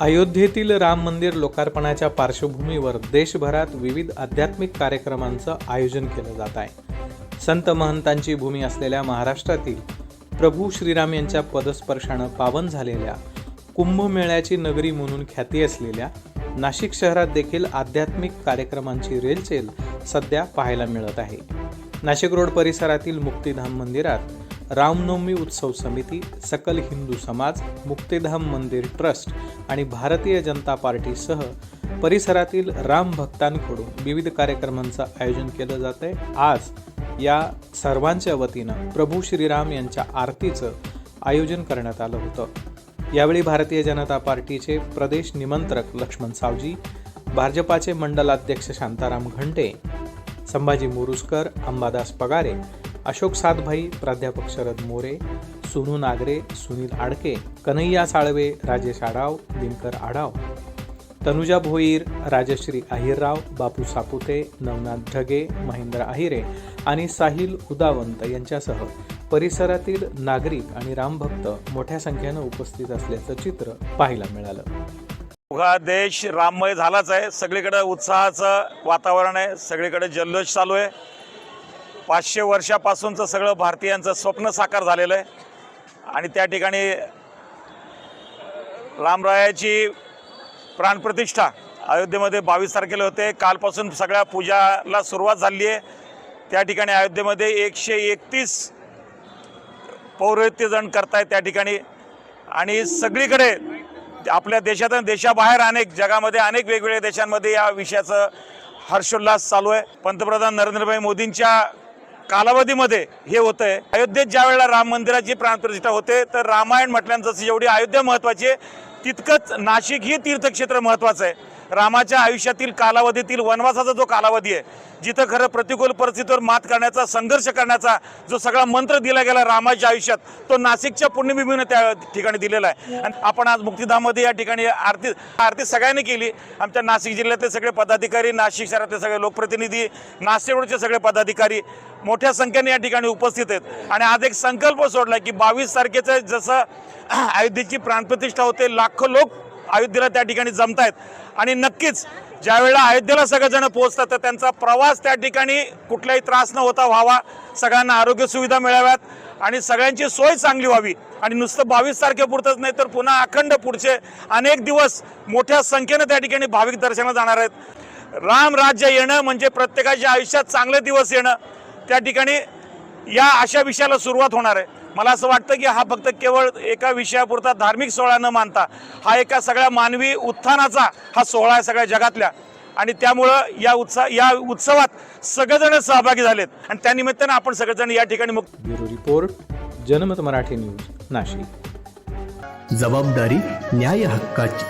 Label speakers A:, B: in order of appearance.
A: अयोध्येतील राम मंदिर लोकार्पणाच्या पार्श्वभूमीवर देशभरात विविध आध्यात्मिक कार्यक्रमांचं आयोजन केलं जात आहे. संत महंतांची भूमी असलेल्या महाराष्ट्रातील प्रभू श्रीराम यांच्या पदस्पर्शानं पावन झालेल्या कुंभमेळ्याची नगरी म्हणून ख्याती असलेल्या नाशिक शहरात देखील आध्यात्मिक कार्यक्रमांची रेलचेल सध्या पाहायला मिळत आहे. नाशिक रोड परिसरातील मुक्तिधाम मंदिरात रामनवमी उत्सव समिती सकल हिंदू समाज मुक्तेधाम मंदिर ट्रस्ट आणि भारतीय जनता पार्टीसह परिसरातील राम भक्तांकडून विविध कार्यक्रमांचं आयोजन केलं जात आहे आज या सर्वांच्या वतीनं प्रभू श्रीराम यांच्या आरतीचं आयोजन करण्यात आलं होतं. यावेळी भारतीय जनता पार्टीचे प्रदेश निमंत्रक लक्ष्मण सावजी भाजपाचे मंडलाध्यक्ष शांताराम घंटे संभाजी मुरुसकर अंबादास पगारे अशोक सातभाई प्राध्यापक शरद मोरे सोनू नागरे सुनील आडके कन्हैया साळवे राजेश आढाव दिनकर आढाव. तनुजा भोईर राजश्री अहिरराव बापू सापुते नवनाथ ढगे महेंद्र अहिरे आणि साहिल उदावंत यांच्यासह परिसरातील नागरिक आणि रामभक्त मोठ्या संख्येनं उपस्थित असल्याचं चित्र पाहायला मिळालं.
B: उघा देश राममय झालाच आहे. सगळीकडे उत्साहाचं वातावरण आहे. सगळीकडे जल्लोष चालू आहे. पाचशे वर्षापासूनचं सगळं भारतीयांचं स्वप्न साकार झालेलं आहे. आणि त्या ठिकाणी रामरायाची प्राणप्रतिष्ठा अयोध्येमध्ये बावीस तारखेला होते. कालपासून सगळ्या पूजाला सुरुवात झाली आहे. त्या ठिकाणी अयोध्येमध्ये एकशे एकतीस पौरोहित्यजण करतायत त्या ठिकाणी. आणि सगळीकडे आपल्या देशात आणि देशाबाहेर अनेक जगामध्ये अनेक वेगवेगळ्या देशांमध्ये या विषयाचं हर्षोल्लास चालू आहे. पंतप्रधान नरेंद्रभाई मोदींच्या कालावधीमध्ये हे होत आहे अयोध्येत ज्या वेळेला राम मंदिराची प्राणप्रतिष्ठा होते तर रामायण म्हटल्यानंतर जसं जेवढी अयोध्या महत्त्वाची आहे तितकंच नाशिक ही तीर्थक्षेत्र महत्त्वाचं आहे. रामाच्या आयुष्यातील कालावधीतील वनवासाचा जो कालावधी आहे जिथं खरं प्रतिकूल परिस्थितीवर मात करण्याचा संघर्ष करण्याचा जो सगळा मंत्र दिला गेला रामाच्या आयुष्यात तो नाशिकच्या पुण्यभूमीनं त्या ठिकाणी दिलेला आहे. आणि आपण आज मुक्तिधाममध्ये या ठिकाणी आरती आरती सगळ्यांनी केली. आमच्या नाशिक जिल्ह्यातले सगळे पदाधिकारी नाशिक शहरातले सगळे लोकप्रतिनिधी नाशिक रोडचे सगळे पदाधिकारी मोठ्या संख्येने या ठिकाणी उपस्थित आहेत. आणि आज एक संकल्प सोडला की बावीस तारखेचं जसं अयोध्येची प्राणप्रतिष्ठा होते लाखो लोक अयोध्येला त्या ठिकाणी जमतायत. आणि नक्कीच ज्यावेळेला अयोध्येला सगळेजण पोहोचतात तर त्यांचा प्रवास त्या ठिकाणी कुठलाही त्रास न होता व्हावा. सगळ्यांना आरोग्य सुविधा मिळाव्यात आणि सगळ्यांची सोय चांगली व्हावी. आणि नुसतं बावीस तारखेपुरतंच नाही तर पुन्हा अखंड पुढचे अनेक दिवस मोठ्या संख्येनं त्या ठिकाणी भाविक दर्शनाला जाणार आहेत. राम राज्य येणं म्हणजे प्रत्येकाच्या आयुष्यात चांगले दिवस येणं त्या ठिकाणी या अशा विषयाला सुरुवात होणार आहे. मला असं वाटतं की हा फक्त केवळ एका विषयापुरता धार्मिक सोहळा न मानता हा एका सगळ्या मानवी उत्थानाचा हा सोहळा आहे सगळ्या जगातल्या. आणि त्यामुळं या उत्साह या उत्सवात सगळेजण सहभागी झालेत. आणि त्यानिमित्तानं आपण सगळेजण या ठिकाणी मुक्त
A: ब्युरो रिपोर्ट जनमत मराठी न्यूज नाशिक.
C: जबाबदारी न्याय हक्काची.